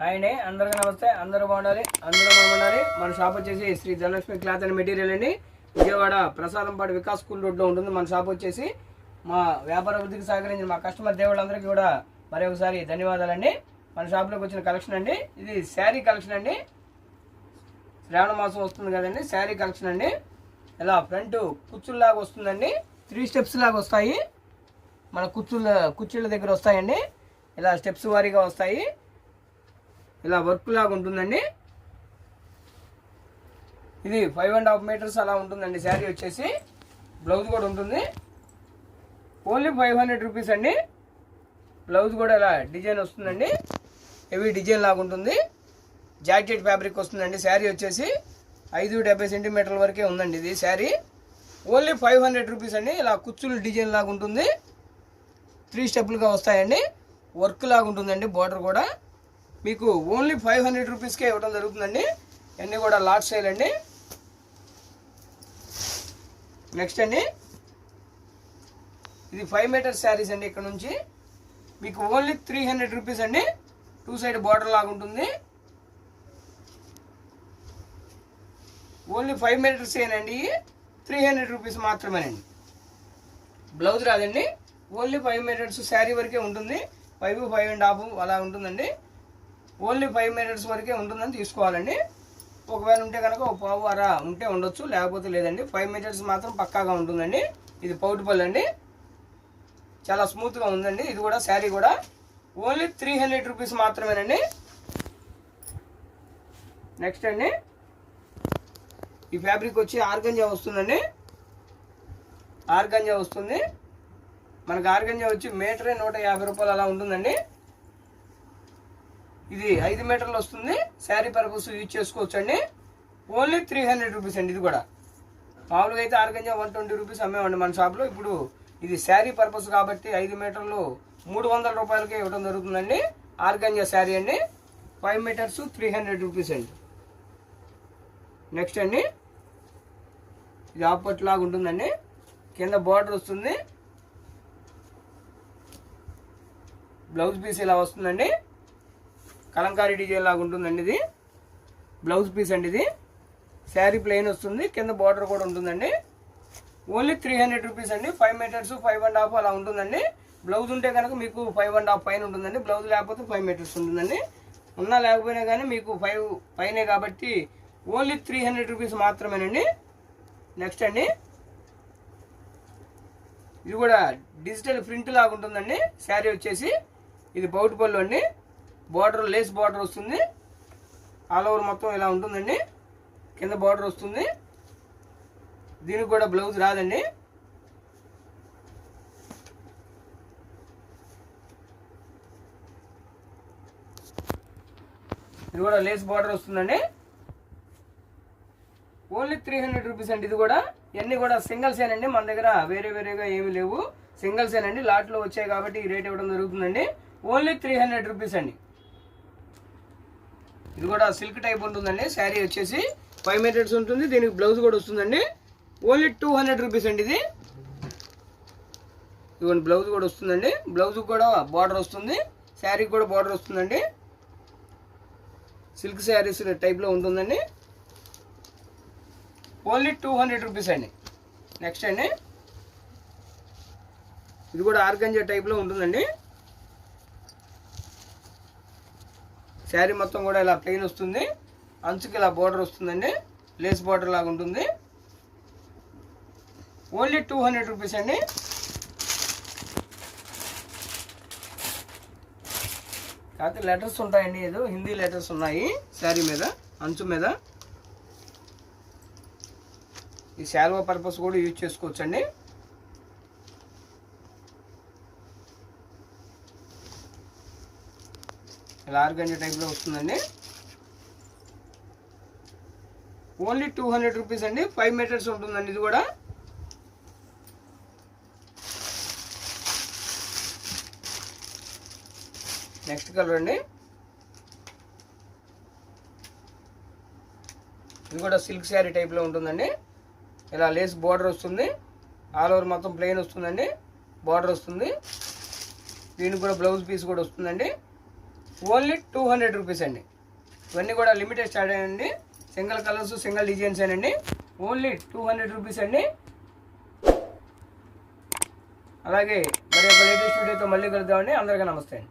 Hi అండి అందరికీ నమస్తే అందరూ బాగుండాలి అందరూ బాగుండాలి మన షాప్ వచ్చేసి Sri Dhanalakshmi cloth and material అండి. విజయవాడ ప్రసాదంపాడు వికాస్ స్కూల్ రోడ్లో ఉంటుంది మన షాప్ వచ్చేసి. మా వ్యాపార అభివృద్ధికి సహకరించిన మా కస్టమర్ దేవుళ్ళందరికీ కూడా మరి ఒకసారి ధన్యవాదాలండి. మన షాప్లోకి వచ్చిన కలెక్షన్ అండి. ఇది శారీ కలెక్షన్ అండి. శ్రావణ మాసం వస్తుంది కదండి శారీ కలెక్షన్ అండి. ఇలా ఫ్రంట్ కుచ్చుల్లాగా వస్తుందండి. త్రీ స్టెప్స్ లాగా వస్తాయి. మన కుచ్చుల కుర్చీల దగ్గర వస్తాయండి. ఇలా స్టెప్స్ వారీగా వస్తాయి. ఇలా వర్క్ లాగా ఉంటుందండి. ఇది ఫైవ్ అండ్ హాఫ్ మీటర్స్ అలా ఉంటుందండి శారీ వచ్చేసి. బ్లౌజ్ కూడా ఉంటుంది. ఓన్లీ ఫైవ్ హండ్రెడ్ రూపీస్ అండి. బ్లౌజ్ కూడా ఇలా డిజైన్ వస్తుందండి. హెవీ డిజైన్ లాగా ఉంటుంది. జాకెట్ ఫ్యాబ్రిక్ వస్తుందండి. శారీ వచ్చేసి ఐదు డెబ్బై సెంటీమీటర్ల వరకే ఉందండి ఇది sari. Only five hundred rupees అండి. ఇలా కుచ్చులు డిజైన్ లాగా ఉంటుంది. త్రీ స్టెప్పులుగా వస్తాయండి. వర్క్ లాగా ఉంటుందండి. బార్డర్ కూడా. మీకు ఓన్లీ ఫైవ్ హండ్రెడ్ రూపీస్కే ఇవ్వడం జరుగుతుందండి. అన్నీ కూడా లాట్ సేల్ అండి. నెక్స్ట్ అండి. ఇది ఫైవ్ మీటర్స్ శారీస్ అండి ఇక్కడ నుంచి. మీకు ఓన్లీ త్రీ హండ్రెడ్ రూపీస్ అండి. టూ సైడ్ బార్డర్ లాగా ఉంటుంది. ఓన్లీ ఫైవ్ మీటర్స్ ఏనండి త్రీ హండ్రెడ్ రూపీస్ మాత్రమేనండి. బ్లౌజ్ రాదండి. ఓన్లీ ఫైవ్ మీటర్స్ శారీ వరకే ఉంటుంది. ఫైవ్ ఫైవ్ అండ్ హాఫ్ అలా ఉంటుందండి. ఓన్లీ ఫైవ్ మినిట్స్ వరకే ఉంటుందని తీసుకోవాలండి. ఒకవేళ ఉంటే కనుక ఒక పావు అర ఉంటే ఉండొచ్చు లేకపోతే లేదండి. ఫైవ్ మినిట్స్ మాత్రం పక్కాగా ఉంటుందండి. ఇది పౌటిపల్లి అండి. చాలా స్మూత్గా ఉందండి. ఇది కూడా శారీ కూడా ఓన్లీ త్రీ హండ్రెడ్ రూపీస్ మాత్రమేనండి. నెక్స్ట్ అండి. ఈ ఫ్యాబ్రిక్ వచ్చి ఆర్గంజా వస్తుందండి. ఆర్గంజా వస్తుంది. మనకు ఆర్గంజా వచ్చి మీటరే నూట యాభై రూపాయలు అలా ఉంటుందండి. ఇది ఐదు మీటర్లు వస్తుంది. శారీ పర్పస్ యూజ్ చేసుకోవచ్చు అండి ఓన్లీ త్రీ హండ్రెడ్ రూపీస్ అండి ఇది కూడా. మామూలుగా అయితే ఆర్గంజా వన్ ట్వంటీ రూపీస్ అమ్మేవండి మన షాప్లో. ఇప్పుడు ఇది శారీ పర్పస్ కాబట్టి ఐదు మీటర్లు మూడు వందల రూపాయలకే ఇవ్వడం జరుగుతుందండి. ఆర్గంజా శారీ అండి. Five metres three hundred rupees అండి. నెక్స్ట్ అండి. ఇది ఆపట్ లాగా ఉంటుందండి. కింద బార్డర్ వస్తుంది. బ్లౌజ్ పీస్ ఇలా వస్తుందండి. కలంకారీ డిజైన్ లాగా ఉంటుందండి ఇది. బ్లౌజ్ పీస్ అండి ఇది. శారీ ప్లెయిన్ వస్తుంది. కింద బార్డర్ కూడా ఉంటుందండి. ఓన్లీ త్రీ హండ్రెడ్ రూపీస్ అండి. Five metres five and half అలా ఉంటుందండి. బ్లౌజ్ ఉంటే కనుక మీకు ఫైవ్ అండ్ హాఫ్ పైన ఉంటుందండి. బ్లౌజ్ లేకపోతే ఫైవ్ మీటర్స్ ఉంటుందండి. ఉన్నా లేకపోయినా కానీ మీకు ఫైవ్ పైనే కాబట్టి ఓన్లీ త్రీ హండ్రెడ్ రూపీస్ మాత్రమేనండి. నెక్స్ట్ అండి. ఇది కూడా డిజిటల్ ప్రింట్ లాగా ఉంటుందండి. శారీ వచ్చేసి ఇది బౌట్ పళ్ళు అండి. బార్డర్ లేస్ బార్డర్ వస్తుంది. ఆల్ ఓవర్ మొత్తం ఇలా ఉంటుందండి. కింద బార్డర్ వస్తుంది. దీనికి కూడా బ్లౌజ్ రాదండి. ఇది కూడా లేస్ బార్డర్ వస్తుందండి. ఓన్లీ త్రీ హండ్రెడ్ రూపీస్ అండి ఇది కూడా. ఇవన్నీ కూడా సింగిల్సేనండి మన దగ్గర వేరే వేరేగా ఏమీ లేవు. సింగిల్సేనండి లాట్లో వచ్చాయి కాబట్టి ఈ రేట్ ఇవ్వడం జరుగుతుందండి. ఓన్లీ త్రీ హండ్రెడ్ రూపీస్ అండి. ఇది కూడా సిల్క్ టైప్ ఉంటుందండి. శారీ వచ్చేసి ఫైవ్ మీటర్స్ ఉంటుంది. దీనికి బ్లౌజ్ కూడా వస్తుందండి. ఓన్లీ టూ హండ్రెడ్ రూపీస్ అండి ఇది. ఇదిగోండి బ్లౌజ్ కూడా వస్తుందండి. బ్లౌజ్ కూడా బార్డర్ వస్తుంది. శారీకి కూడా బార్డర్ వస్తుందండి. సిల్క్ శారీస్ టైప్లో ఉంటుందండి. ఓన్లీ టూ హండ్రెడ్ రూపీస్ అండి. నెక్స్ట్ అండి. ఇది కూడా ఆర్గంజా టైప్లో ఉంటుందండి. శారీ మొత్తం కూడా ఇలా ప్లెయిన్ వస్తుంది. అంచుకి ఇలా బోర్డర్ వస్తుందండి. లేస్ బార్డర్ లాగా ఉంటుంది. ఓన్లీ టూ హండ్రెడ్ రూపీస్ అండి. కాకపోతే లెటర్స్ ఉంటాయండి ఏదో హిందీ లెటర్స్ ఉన్నాయి శారీ మీద అంచు మీద. ఈ శాల్వా పర్పస్ కూడా యూజ్ చేసుకోవచ్చండి. ఇలా ఆర్గంజ టైప్లో వస్తుందండి. ఓన్లీ టూ హండ్రెడ్ రూపీస్ అండి. ఫైవ్ మీటర్స్ ఉంటుందండి ఇది కూడా. నెక్స్ట్ కలర్ అండి. ఇది కూడా సిల్క్ శారీ టైప్లో ఉంటుందండి. ఇలా లేస్ బార్డర్ వస్తుంది. ఆల్ ఓవర్ మొత్తం ప్లెయిన్ వస్తుందండి. బార్డర్ వస్తుంది. దీనికి కూడా బ్లౌజ్ పీస్ కూడా వస్తుందండి. ఓన్లీ టూ హండ్రెడ్ రూపీస్ అండి. ఇవన్నీ కూడా లిమిటెడ్ స్టార్ట్ అండి సింగిల్ కలర్స్ సింగిల్ డిజైన్స్ అండి ఓన్లీ టూ హండ్రెడ్ రూపీస్ అండి. అలాగే మరి ఒక లేటెస్ట్ వీడియోతో మళ్ళీ కలుద్దామండి. అందరికీ నమస్తే అండి.